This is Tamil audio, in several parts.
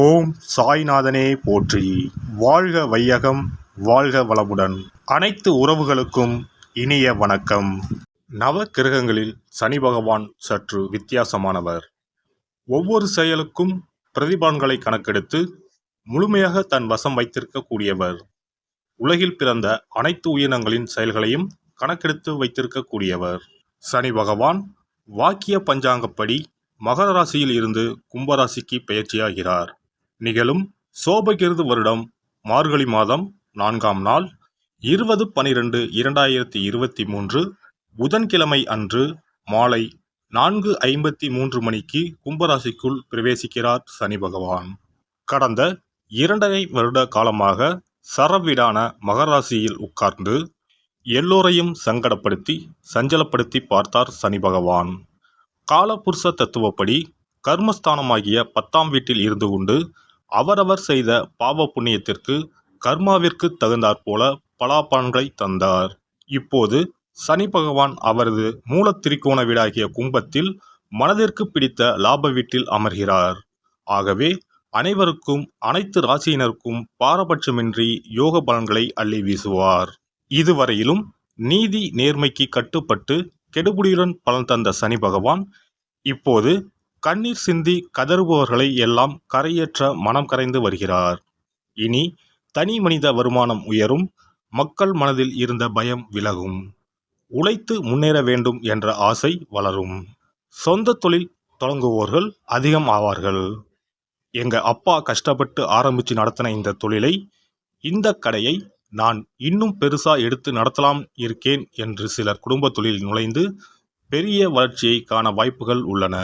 ஓம் சாய்நாதனே போற்றி. வாழ்க வையகம் வாழ்க வளமுடன். அனைத்து உறவுகளுக்கும் இனிய வணக்கம். நவ கிரகங்களில் சனி பகவான் சற்று வித்தியாசமானவர். ஒவ்வொரு செயலுக்கும் பிரதிபலன்களை கணக்கெடுத்து முழுமையாக தன் வசம் வைத்திருக்கக்கூடியவர். உலகில் பிறந்த அனைத்து உயிரினங்களின் செயல்களையும் கணக்கெடுத்து வைத்திருக்கக்கூடியவர். சனி பகவான் வாக்கிய பஞ்சாங்கப்படி மகர ராசியில் இருந்து கும்பராசிக்கு பெயர்ச்சியாகிறார். நிகழும் சோபகிருது வருடம் மார்கழி மாதம் நான்காம் நாள் இருபது பனிரெண்டு இரண்டாயிரத்தி இருபத்தி மூன்று புதன்கிழமை அன்று மாலை நான்கு ஐம்பத்தி மூன்று மணிக்கு கும்பராசிக்குள் பிரவேசிக்கிறார் சனி பகவான். கடந்த இரண்டரை வருட காலமாக சரவீடான மகராசியில் உட்கார்ந்து எல்லோரையும் சங்கடப்படுத்தி சஞ்சலப்படுத்தி பார்த்தார் சனி பகவான். காலபுருஷ தத்துவப்படி கர்மஸ்தானமாகிய பத்தாம் வீட்டில் இருந்து கொண்டு அவரவர் செய்த பாவ புண்ணியத்திற்கு கர்மாவிற்கு தகுந்தாற்போல பலாபலன்களை தந்தார். இப்போது சனி பகவான் அவரது மூல திரிகோண வீடாகிய கும்பத்தில் மனதிற்கு பிடித்த லாப வீட்டில் அமர்கிறார். ஆகவே அனைவருக்கும் அனைத்து ராசியினருக்கும் பாரபட்சமின்றி யோக பலன்களை அள்ளி வீசுவார். இதுவரையிலும் நீதி நேர்மைக்கு கட்டுப்பட்டு கெடுபுடியுடன் பலன் தந்த சனி பகவான் இப்போது கண்ணீர் சிந்தி கதறுபவர்களை எல்லாம் கரையேற்ற மனம் கரைந்து வருகிறார். இனி தனி மனித வருமானம் உயரும் மக்கள் மனதில் இருந்த பயம் விலகும். உழைத்து முன்னேற வேண்டும் என்ற ஆசை வளரும். சொந்த தொழில் தொடங்குவோர்கள் அதிகம் ஆவார்கள். எங்க அப்பா கஷ்டப்பட்டு ஆரம்பித்து நடத்தின இந்த தொழிலை இந்த கடையை நான் இன்னும் பெருசா எடுத்து நடத்தலாம் இருக்கேன் என்று சிலர் குடும்ப தொழில் நுழைந்து பெரிய வளர்ச்சியை காண வாய்ப்புகள் உள்ளன.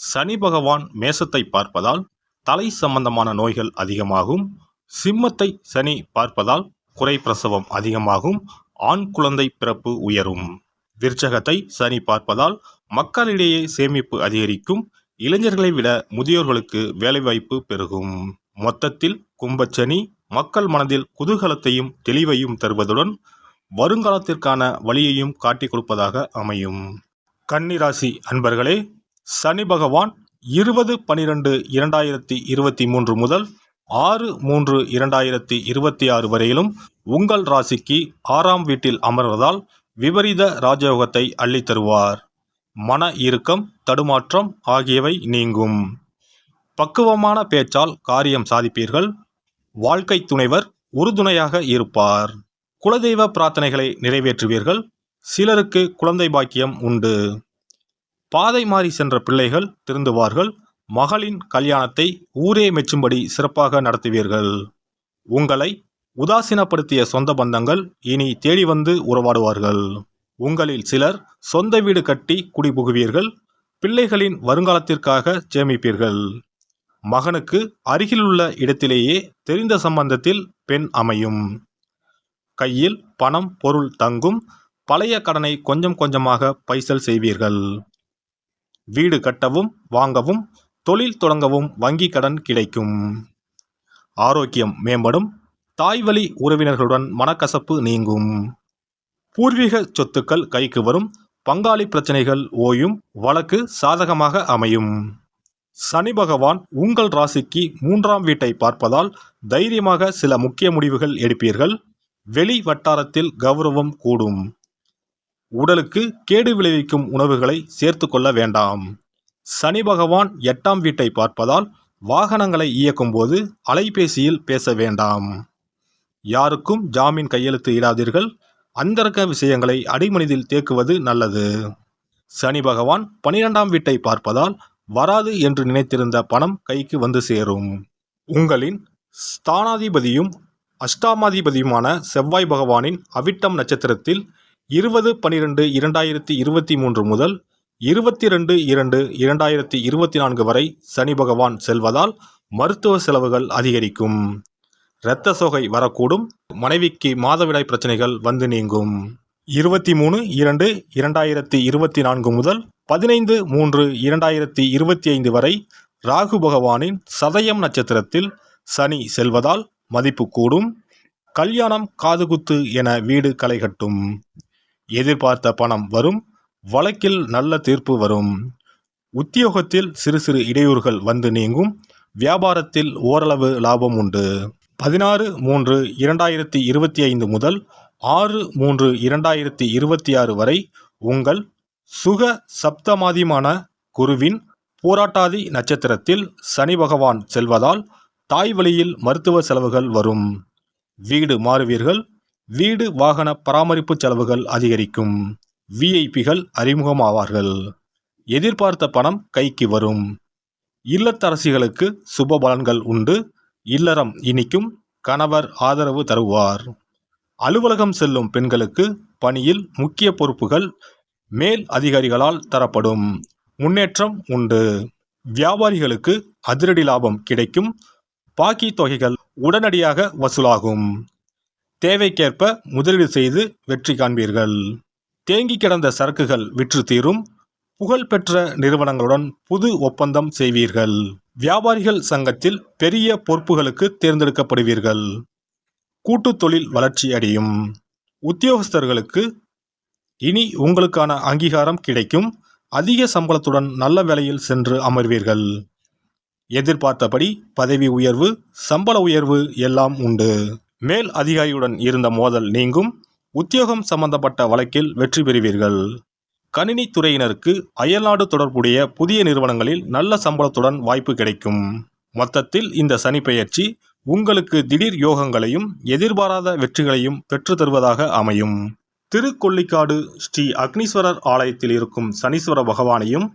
சனி பகவான் மேசத்தை பார்ப்பதால் தலை சம்பந்தமான நோய்கள் அதிகமாகும். சிம்மத்தை சனி பார்ப்பதால் குறை பிரசவம் அதிகமாகும். ஆண் குழந்தை பிறப்பு உயரும். விருச்சகத்தை சனி பார்ப்பதால் மக்களிடையே சேமிப்பு அதிகரிக்கும். இளைஞர்களை விட முதியோர்களுக்கு வேலைவாய்ப்பு பெருகும். மொத்தத்தில் கும்பச்சனி மக்கள் மனதில் குதூகலத்தையும் தெளிவையும் தருவதுடன் வருங்காலத்திற்கான வழியையும் காட்டிக் கொடுப்பதாக அமையும். கன்னிராசி அன்பர்களே சனி பகவான் இருபது பனிரெண்டு இரண்டாயிரத்தி இருபத்தி மூன்று முதல் ஆறு மூன்று இரண்டாயிரத்தி இருபத்தி ஆறு வரையிலும் உங்கள் ராசிக்கு ஆறாம் வீட்டில் அமர்வதால் விபரீத ராஜயோகத்தை அள்ளித் தருவார். மன இறுக்கம் தடுமாற்றம் ஆகியவை நீங்கும். பக்குவமான பேச்சால் காரியம் சாதிப்பீர்கள். வாழ்க்கை துணைவர் உறுதுணையாக இருப்பார். குலதெய்வ பிரார்த்தனைகளை நிறைவேற்றுவீர்கள். சிலருக்கு குழந்தை பாக்கியம் உண்டு. பாதை மாறி சென்ற பிள்ளைகள் திருந்துவார்கள். மகளின் கல்யாணத்தை ஊரே மெச்சும்படி சிறப்பாக நடத்துவீர்கள். உங்களை உதாசீனப்படுத்திய சொந்த பந்தங்கள் இனி தேடி வந்து உறவாடுவார்கள். உங்களில் சிலர் சொந்த வீடு கட்டி குடிபுகுவீர்கள். பிள்ளைகளின் வருங்காலத்திற்காக சேமிப்பீர்கள். மகனுக்கு அருகிலுள்ள இடத்திலேயே தெரிந்த சம்பந்தத்தில் பெண் அமையும். கையில் பணம் பொருள் தங்கும் பழைய கடனை கொஞ்சம் கொஞ்சமாக பைசல் செய்வீர்கள். வீடு கட்டவும் வாங்கவும் தொழில் தொடங்கவும் வங்கி கடன் கிடைக்கும். ஆரோக்கியம் மேம்படும் தாய்வழி உறவினர்களுடன் மனக்கசப்பு நீங்கும். பூர்வீக சொத்துக்கள் கைக்கு வரும் பங்காளி பிரச்சனைகள் ஓயும் வழக்கு சாதகமாக அமையும். சனி பகவான் உங்கள் ராசிக்கு மூன்றாம் வீட்டை பார்ப்பதால் தைரியமாக சில முக்கிய முடிவுகள் எடுப்பீர்கள். வெளி வட்டாரத்தில் கௌரவம் கூடும். உடலுக்கு கேடு விளைவிக்கும் உணவுகளை சேர்த்து கொள்ள வேண்டாம். சனி பகவான் எட்டாம் வீட்டை பார்ப்பதால் வாகனங்களை இயக்கும்போது அலைபேசியில் பேச வேண்டாம். யாருக்கும் ஜாமீன் கையெழுத்து இடாதீர்கள். அந்தரக்க விஷயங்களை அடிமனிதில் தேக்குவது நல்லது. சனி பகவான் பனிரெண்டாம் வீட்டை பார்ப்பதால் வராது என்று நினைத்திருந்த பணம் கைக்கு வந்து சேரும். உங்களின் ஸ்தானாதிபதியும் அஷ்டாமாதிபதியுமான செவ்வாய் பகவானின் அவிட்டம் நட்சத்திரத்தில் இருபது பனிரெண்டு இரண்டாயிரத்தி இருபத்தி மூன்று முதல் இருபத்தி ரெண்டு இரண்டு இரண்டாயிரத்தி இருபத்தி நான்கு வரை சனி பகவான் செல்வதால் மருத்துவ செலவுகள் அதிகரிக்கும். இரத்த சோகை வரக்கூடும். மனைவிக்கு மாதவிடாய் பிரச்சனைகள் வந்து நீங்கும். இருபத்தி மூணு இரண்டு இரண்டாயிரத்தி இருபத்தி நான்கு முதல் பதினைந்து மூன்று இரண்டாயிரத்தி இருபத்தி ஐந்து வரை ராகு பகவானின் சதயம் நட்சத்திரத்தில் சனி செல்வதால் மதிப்பு கூடும். கல்யாணம் காதுகுத்து என வீடு களைகட்டும் எதிர்பார்த்த பணம் வரும் வழக்கில் நல்ல தீர்ப்பு வரும். உத்தியோகத்தில் சிறு சிறு இடையூறுகள் வந்து நீங்கும் வியாபாரத்தில் ஓரளவு லாபம் உண்டு. பதினாறு மூன்று இரண்டாயிரத்தி இருபத்தி ஐந்து முதல் ஆறு மூன்று இரண்டாயிரத்தி இருபத்தி ஆறு வரை உங்கள் சுக சப்தமாதிமான குருவின் போராட்டாதி நட்சத்திரத்தில் சனி பகவான் செல்வதால் தாய் வழியில் மருத்துவ செலவுகள் வரும். வீடு மாறுவீர்கள் வீடு வாகன பராமரிப்பு செலவுகள் அதிகரிக்கும். விஐபிகள் அறிமுகமாவார்கள். எதிர்பார்த்த பணம் கைக்கு வரும். இல்லத்தரசிகளுக்கு சுப பலன்கள் உண்டு. இல்லறம் இனிக்கும். கணவர் ஆதரவு தருவார். அலுவலகம் செல்லும் பெண்களுக்கு பணியில் முக்கிய பொறுப்புகள் மேல் அதிகாரிகளால் தரப்படும். முன்னேற்றம் உண்டு. வியாபாரிகளுக்கு அதிரடி லாபம் கிடைக்கும். பாக்கி தொகைகள் உடனடியாக வசூலாகும். தேவைக்கேற்ப முதலீடு செய்து வெற்றி காண்பீர்கள். தேங்கி கிடந்த சரக்குகள் விற்று தீரும். புகழ்பெற்ற நிறுவனங்களுடன் புது ஒப்பந்தம் செய்வீர்கள். வியாபாரிகள் சங்கத்தில் பெரிய பொறுப்புகளுக்கு தேர்ந்தெடுக்கப்படுவீர்கள். கூட்டு தொழில் வளர்ச்சி அடையும். உத்தியோகஸ்தர்களுக்கு இனி உங்களுக்கான அங்கீகாரம் கிடைக்கும். அதிக சம்பளத்துடன் நல்ல வேலையில் சென்று அமர்வீர்கள். எதிர்பார்த்தபடி பதவி உயர்வு சம்பள உயர்வு எல்லாம் உண்டு. மேல் அதிகாரியுடன் இருந்த மோதல் நீங்கும். உத்தியோகம் சம்பந்தப்பட்ட வழக்கில் வெற்றி பெறுவீர்கள். கணினி துறையினருக்கு அயல்நாடு தொடர்புடைய புதிய நிறுவனங்களில் நல்ல சம்பளத்துடன் வாய்ப்பு கிடைக்கும். மொத்தத்தில் இந்த சனி பயிற்சி உங்களுக்கு திடீர் யோகங்களையும் எதிர்பாராத வெற்றிகளையும் பெற்று தருவதாக அமையும். திருக்கொள்ளிக்காடு ஸ்ரீ அக்னீஸ்வரர் ஆலயத்தில் இருக்கும் சனீஸ்வர பகவானையும்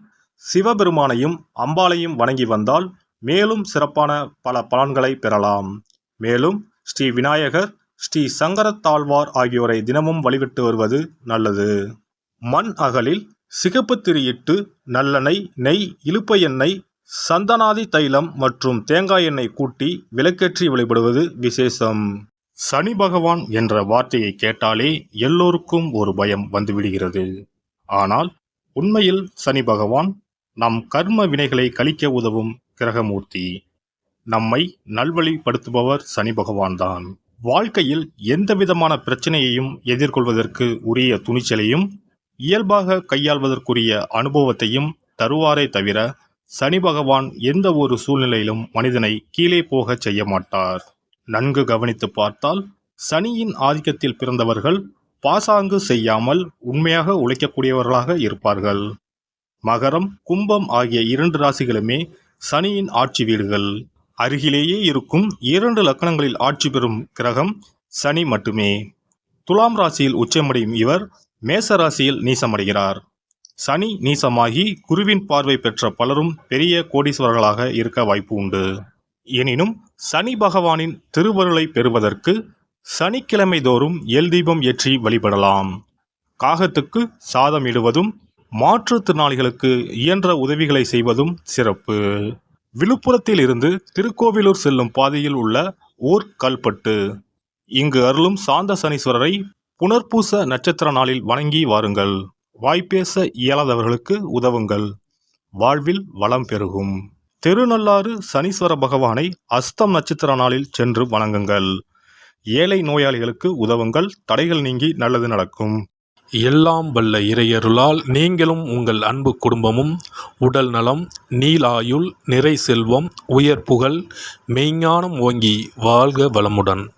சிவபெருமானையும் அம்பாளையும் வணங்கி வந்தால் மேலும் சிறப்பான பல பலன்களை பெறலாம். மேலும் ஸ்ரீ விநாயகர் ஸ்ரீ சங்கரத்தாழ்வார் ஆகியோரை தினமும் வழிவிட்டு வருவது நல்லது. மண் அகலில் சிகப்பு திரியிட்டு நல்லெண்ணெய் நெய் இழுப்ப எண்ணெய் சந்தனாதி தைலம் மற்றும் தேங்காய் எண்ணெய் கூட்டி விளக்கேற்றி வழிபடுவது விசேஷம். சனி பகவான் என்ற வார்த்தையை கேட்டாலே எல்லோருக்கும் ஒரு பயம் வந்துவிடுகிறது. ஆனால் உண்மையில் சனி பகவான் நம் கர்ம வினைகளை கழிக்க உதவும் கிரகமூர்த்தி. நம்மை நல்வழிப்படுத்துபவர் சனி பகவான்தான். வாழ்க்கையில் எந்த விதமான பிரச்சனையையும் எதிர்கொள்வதற்கு உரிய துணிச்சலையும் இயல்பாக கையாள்வதற்குரிய அனுபவத்தையும் தருவாரே தவிர சனி பகவான் எந்த ஒரு சூழ்நிலையிலும் மனிதனை கீழே போகச் செய்ய மாட்டார். நன்கு கவனித்து பார்த்தால் சனியின் ஆதிக்கத்தில் பிறந்தவர்கள் பாசாங்கு செய்யாமல் உண்மையாக உழைக்கக்கூடியவர்களாக இருப்பார்கள். மகரம் கும்பம் ஆகிய இரண்டு ராசிகளுமே சனியின் ஆட்சி வீடுகள். அருகிலேயே இருக்கும் இரண்டு லக்கணங்களில் ஆட்சி பெறும் கிரகம் சனி மட்டுமே. துலாம் ராசியில் உச்சமடையும் இவர் மேச ராசியில் நீசமடைகிறார். சனி நீசமாகி குருவின் பார்வை பெற்ற பலரும் பெரிய கோடீஸ்வரர்களாக இருக்க வாய்ப்பு உண்டு. எனினும் சனி பகவானின் திருவருளை பெறுவதற்கு சனிக்கிழமை தோறும் எல் தீபம் ஏற்றி வழிபடலாம். காகத்துக்கு சாதம் இடுவதும் மாற்றுத்திறனாளிகளுக்கு இயன்ற உதவிகளை செய்வதும் சிறப்பு. விழுப்புரத்தில் இருந்து திருக்கோவிலூர் செல்லும் பாதையில் உள்ள ஓர் கல்பட்டு. இங்கு அருளும் சாந்த சனீஸ்வரரை புனர்பூச நட்சத்திர நாளில் வணங்கி வாருங்கள். வாய்ப்பேச இயலாதவர்களுக்கு உதவுங்கள். வாழ்வில் வளம் பெருகும். திருநள்ளாறு சனீஸ்வர பகவானை அஸ்தம் நட்சத்திர நாளில் சென்று வணங்குங்கள். ஏழை நோயாளிகளுக்கு உதவுங்கள். தடைகள் நீங்கி நல்லது நடக்கும். எல்லாம் வல்ல இறையருளால் நீங்களும் உங்கள் அன்பு குடும்பமும் உடல் நலம் நீலாயுள் நிறை செல்வம் உயர் புகழ் மெய்ஞானம் ஓங்கி வாழ்க வளமுடன்.